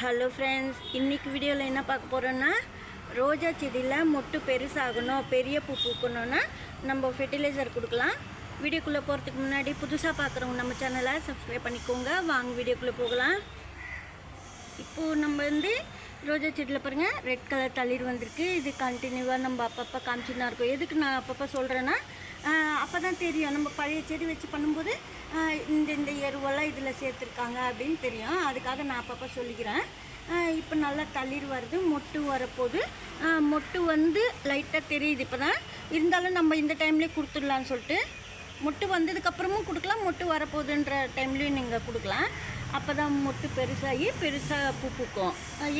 Hello friends இன்னைக்கு வீடியோவில் என்ன பார்க்க போகிறோன்னா ரோஜா செடியில் மொட்டு பெருசாகணும் பெரிய பூ பூக்கணும்னா நம்ம ஃபெர்டிலைசர் கொடுக்கலாம். வீடியோக்குள்ளே போகிறதுக்கு முன்னாடி புதுசாக பார்க்குறவங்க நம்ம சேனலை சப்ஸ்கிரைப் பண்ணிக்கோங்க. வாங்க வீடியோக்குள்ளே போகலாம். இப்போது நம்ம வந்து ரோஜா செடியில் பாருங்கள் ரெட் கலர் தளிர் வந்திருக்கு. இது கண்டினியூவாக நம்ம அப்பப்போ காமிச்சுன்னா தான் எதுக்கு நான் அப்பப்போ சொல்கிறேன்னா அப்போ தான் தெரியும். நம்ம பழைய செடி வச்சு பண்ணும்போது இந்த இந்த எருவெல்லாம் இதில் சேர்த்துருக்காங்க அப்படின்னு தெரியும். அதுக்காக நான் அப்பப்போ சொல்லிக்கிறேன். இப்போ நல்லா தளிர் வருது மொட்டு வரப்போகுது. மொட்டு வந்து லைட்டாக தெரியுது இப்போ தான். இருந்தாலும் நம்ம இந்த டைம்லேயே கொடுத்துடலான்னு சொல்லிட்டு. மொட்டு வந்ததுக்கப்புறமும் கொடுக்கலாம் மொட்டு வரப்போகுதுன்ற டைம்லேயும் நீங்கள் கொடுக்கலாம். அப்போ தான் மொட்டு பெருசாகி பெருசாக பூ பூக்கும்.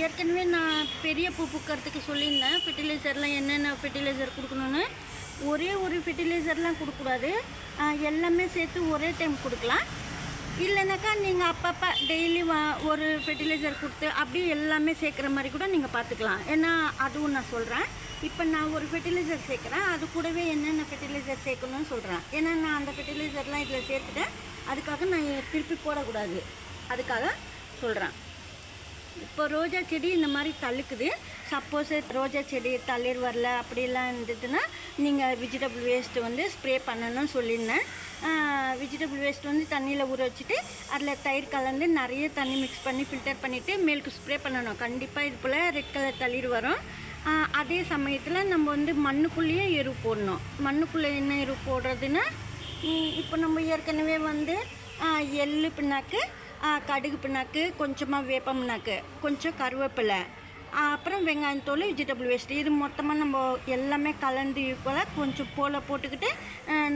ஏற்கனவே நான் பெரிய பூ பூக்கிறதுக்கு சொல்லியிருந்தேன். ஃபெர்டிலைசர்லாம் என்னென்ன ஃபெர்டிலைசர் கொடுக்கணுன்னு ஒரே ஒரு ஃபெர்டிலைசர்லாம் கொடுக்கக்கூடாது. எல்லாமே சேர்த்து ஒரே டைம் கொடுக்கலாம். இல்லைனாக்கா நீங்கள் அப்பப்போ டெய்லி வா ஒரு ஃபெர்டிலைசர் கொடுத்து அப்படியே எல்லாமே சேர்க்குற மாதிரி கூட நீங்கள் பார்த்துக்கலாம். ஏன்னா அதுவும் நான் சொல்கிறேன் இப்போ நான் ஒரு ஃபெர்டிலைசர் சேர்க்குறேன். அது கூடவே என்னென்ன ஃபெர்டிலைசர் சேர்க்கணும்னு சொல்கிறேன் ஏன்னா நான் அந்த ஃபெர்டிலைசர்லாம் இதில் சேர்த்துட்டேன். அதுக்காக நான் திருப்பி போடக்கூடாது. அதுக்காக சொல்கிறேன் இப்போ ரோஜா செடி இந்த மாதிரி தள்ளுக்குது. சப்போஸ் ரோஜா செடி தளிர் வரல அப்படிலாம் இருந்ததுன்னா நீங்கள் வெஜிடபிள் வேஸ்ட்டு வந்து ஸ்ப்ரே பண்ணணும்னு சொல்லியிருந்தேன். வெஜிடபிள் வேஸ்ட் வந்து தண்ணியில் ஊற வச்சுட்டு அதில் தயிர் கலந்து நிறைய தண்ணி மிக்ஸ் பண்ணி ஃபில்டர் பண்ணிவிட்டு மேலுக்கு ஸ்ப்ரே பண்ணணும். கண்டிப்பாக இது போல் ரெட் கலர் தளிர் வரும். அதே சமயத்தில் நம்ம வந்து மண்ணுக்குள்ளேயே எரு போடணும். மண்ணுக்குள்ளே என்ன எரு போடுறதுன்னா இப்போ நம்ம ஏற்கனவே வந்து எள்ளு பின்னாக்கு கடுகு பின்னாக்கு கொஞ்சமாக வேப்பம் பின்னாக்கு கொஞ்சம் கருவேப்பிலை அப்புறம் அப்புறம் வெங்காயத்தோல் வெஜிடபிள் வேஸ்ட் இது மொத்தமாக நம்ம எல்லாமே கலந்து ஈக்குவலாக கொஞ்சம் போல் போட்டுக்கிட்டு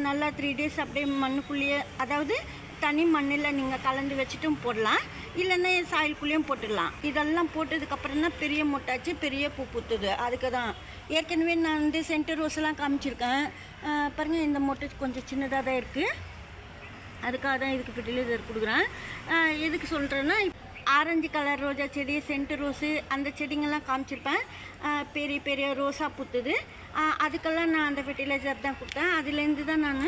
நல்லா த்ரீ டேஸ் அப்படியே மண்ணுக்குள்ளேயே அதாவது தனி மண்ணில் நீங்கள் கலந்து வச்சுட்டும் போடலாம். இல்லைன்னா சாயலுக்குள்ளேயும் போட்டுடலாம். இதெல்லாம் போட்டதுக்கப்புறம் தான் பெரிய முட்டாச்சு பெரிய பூ பூத்துது. அதுக்கு தான். ஏற்கனவே நான் வந்து சென்டர் ரோஸ்லாம் காமிச்சிருக்கேன். பாருங்கள் இந்த மொட்டை கொஞ்சம் சின்னதாக தான் இருக்குது அதுக்காக தான் இதுக்கு ஃபெர்டிலைசர் கொடுக்குறேன். எதுக்கு சொல்கிறேன்னா ஆரஞ்சு கலர் ரோஜா செடி சென்ட் ரோஸு அந்த செடிங்கெல்லாம் காமிச்சிருப்பேன். பெரிய பெரிய ரோஸாக பூத்துது. அதுக்கெல்லாம் நான் அந்த ஃபெர்டிலைசர் தான் கொடுத்தேன். அதுலேருந்து தான் நான்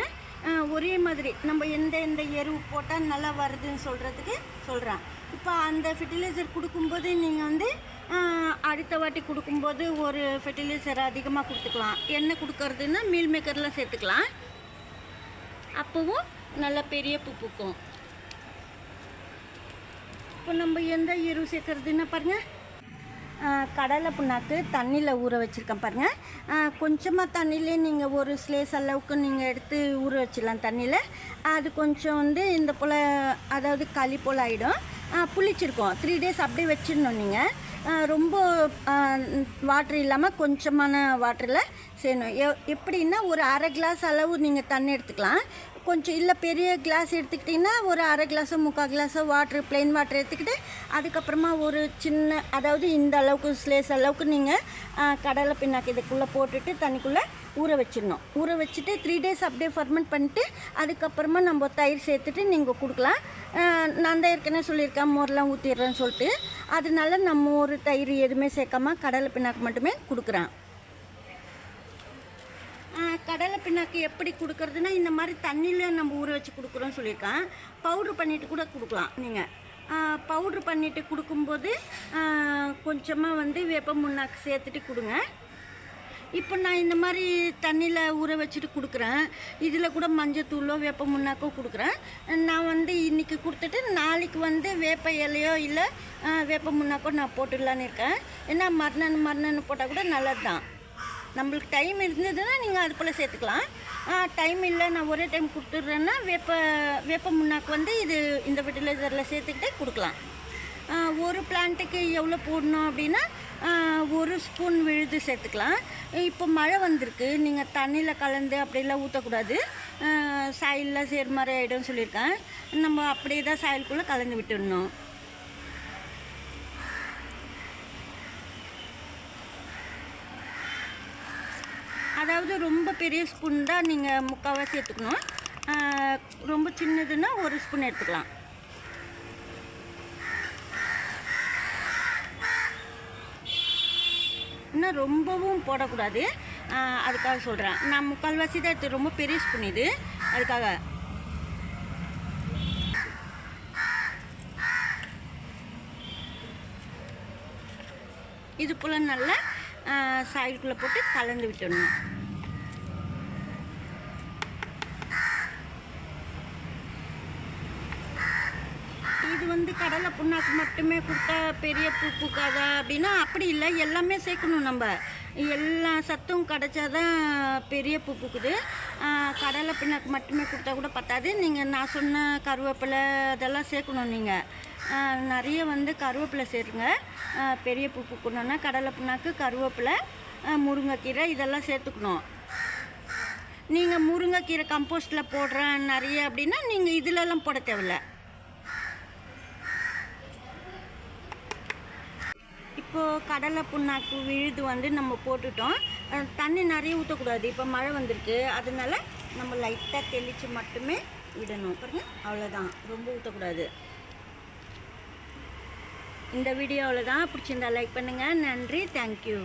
ஒரே மாதிரி நம்ம எந்த எந்த எருவு போட்டால் நல்லா வருதுன்னு சொல்கிறதுக்கு சொல்கிறேன் இப்போ அந்த ஃபெர்டிலைசர் கொடுக்கும்போது நீங்கள் வந்து அடுத்த வாட்டி கொடுக்கும்போது ஒரு ஃபெர்டிலைசர் அதிகமாக கொடுத்துக்கலாம். என்ன கொடுக்கறதுன்னா மீல் மேக்கர்லாம் சேர்த்துக்கலாம். அப்போவும் நல்ல பெரிய பூ பூக்கும். இப்போ நம்ம எந்த எரு சேர்க்கறதுன்னா பாருங்கள் கடலை புண்ணாக்கு தண்ணியில் ஊற வச்சுருக்கேன் பாருங்கள் கொஞ்சமாக தண்ணியிலே நீங்கள் ஒரு ஸ்லேஸ் அளவுக்கு நீங்கள் எடுத்து ஊற வச்சிடலாம் தண்ணியில். அது கொஞ்சம் வந்து இந்த போல் அதாவது களி போல் ஆகிடும் புளிச்சிருக்கோம். த்ரீ டேஸ் அப்படியே வச்சிடணும் நீங்கள் ரொம்ப வாட்ரு இல்லாமல் கொஞ்சமான வாட்டரில் செய்யணும். எ- எப்படின்னா ஒரு அரை கிளாஸ் அளவு நீங்கள் தண்ணி எடுத்துக்கலாம். கொஞ்சம் இல்லை பெரிய கிளாஸ் எடுத்துக்கிட்டிங்கன்னா ஒரு அரை கிளாஸோ முக்கால் கிளாஸோ வாட்ரு ப்ளைன் வாட்டர் எடுத்துக்கிட்டு அதுக்கப்புறமா ஒரு சின்ன அதாவது இந்த அளவுக்கு ஸ்லேஸ் அளவுக்கு நீங்கள் கடலை பின்னாக்கு இதுக்குள்ளே போட்டுட்டு தண்ணிக்குள்ளே ஊற வச்சிடணும். ஊற வச்சுட்டு த்ரீ டேஸ் அப்படியே ஃபர்மெண்ட் பண்ணிட்டு அதுக்கப்புறமா நம்ம தயிர் சேர்த்துட்டு நீங்கள் கொடுக்கலாம். நான் தான் ஏற்கனவே சொல்லியிருக்கேன் மோர்லாம் ஊற்றிடுறேன்னு சொல்லிட்டு. அதனால நம்ம ஒரு தயிர் எதுவுமே சேர்க்காம கடலை பின்னாக்கு மட்டுமே கொடுக்குறேன். கடலை பின்னாக்கு எப்படி கொடுக்குறதுன்னா இந்த மாதிரி தண்ணியில் நம்ம ஊற வச்சு கொடுக்குறோன்னு சொல்லியிருக்கேன். பவுட்ரு பண்ணிட்டு கூட கொடுக்கலாம் நீங்கள் பவுட்ரு பண்ணிட்டு கொடுக்கும்போது கொஞ்சமாக வந்து வேப்ப முன்னாக்கு சேர்த்துட்டு கொடுங்க. இப்போ நான் இந்த மாதிரி தண்ணியில் ஊற வச்சுட்டு கொடுக்குறேன். இதில் கூட மஞ்சத்தூளோ வேப்ப முன்னாக்கோ கொடுக்குறேன். நான் வந்து இன்றைக்கி கொடுத்துட்டு நாளைக்கு வந்து வேப்ப இலையோ இல்லை வேப்ப முன்னாக்கோ நான் போட்டுடலான்னு இருக்கேன். ஏன்னா மறுநாள் மறுநாள் போட்டால் கூட நல்லது தான் நம்மளுக்கு டைம் இருந்ததுன்னா நீங்கள் அது போல் சேர்த்துக்கலாம் டைம் இல்லை நான் ஒரே டைம் கொடுத்துட்றேன்னா வேப்ப வேப்ப முன்னாக்கு வந்து இது இந்த ஃபெர்டிலைசரில் சேர்த்துக்கிட்டே கொடுக்கலாம். ஒரு பிளான்ட்டுக்கு எவ்வளோ போடணும் அப்படின்னா ஒரு ஸ்பூன் விழுது சேர்த்துக்கலாம். இப்போ மழை வந்திருக்கு நீங்கள் தண்ணியில் கலந்து அப்படிலாம் ஊற்றக்கூடாது சாயிலெலாம் சேர் மாதிரி சொல்லியிருக்கேன். நம்ம அப்படியே தான் சாயலுக்குள்ளே கலந்து விட்டுடணும். அதாவது ரொம்ப பெரிய ஸ்பூன் தான் நீங்கள் முக்கால்வாசி எடுத்துக்கணும். ரொம்ப சின்னதுன்னா ஒரு ஸ்பூன் எடுத்துக்கலாம். இன்னும் ரொம்பவும் போடக்கூடாது. அதுக்காக சொல்கிறேன் நான் முக்கால்வாசி தான் எடுத்து ரொம்ப பெரிய ஸ்பூன் இது. அதுக்காக. இது போல் நல்லா சாயிலுக்குள்ளே போட்டு கலந்து விட்டுடணும் இது வந்து கடலை புண்ணாக்கு மட்டுமே கொடுத்தா பெரிய பூ பூக்காதா அப்படின்னா அப்படி இல்லை. எல்லாமே சேர்க்கணும் நம்ம. எல்லா சத்தும் கிடைச்சாதான் பெரிய பூ பூக்குது. கடலை புண்ணாக்கு மட்டுமே கொடுத்தா கூட பத்தாது. நீங்கள் நான் சொன்ன கருவேப்பிலை அதெல்லாம் சேர்க்கணும் நீங்கள் நிறைய வந்து கருவேப்பிலை சேருங்க. பெரிய பூ பூக்கணுன்னா கடலை புண்ணாக்கு கருவேப்பிலை முருங்கைக்கீரை இதெல்லாம் சேர்த்துக்கணும். நீங்கள் முருங்கைக்கீரை கம்போஸ்ட்டில் போடுறேன் நிறைய அப்படின்னா நீங்கள் இதிலெல்லாம் போட தேவையில்ல. இப்போது கடலை புண்ணாக்கு விழுது வந்து நம்ம போட்டுட்டோம். தண்ணி நிறைய ஊற்றக்கூடாது இப்போ மழை வந்திருக்கு. அதனால நம்ம லைட்டாக தெளித்து மட்டுமே விடணும். பாருங்கள் அவ்வளோதான் ரொம்ப ஊற்றக்கூடாது இந்த வீடியோ அவ்வளோதான் பிடிச்சிருந்தா லைக் பண்ணுங்கள் நன்றி. தேங்க்யூ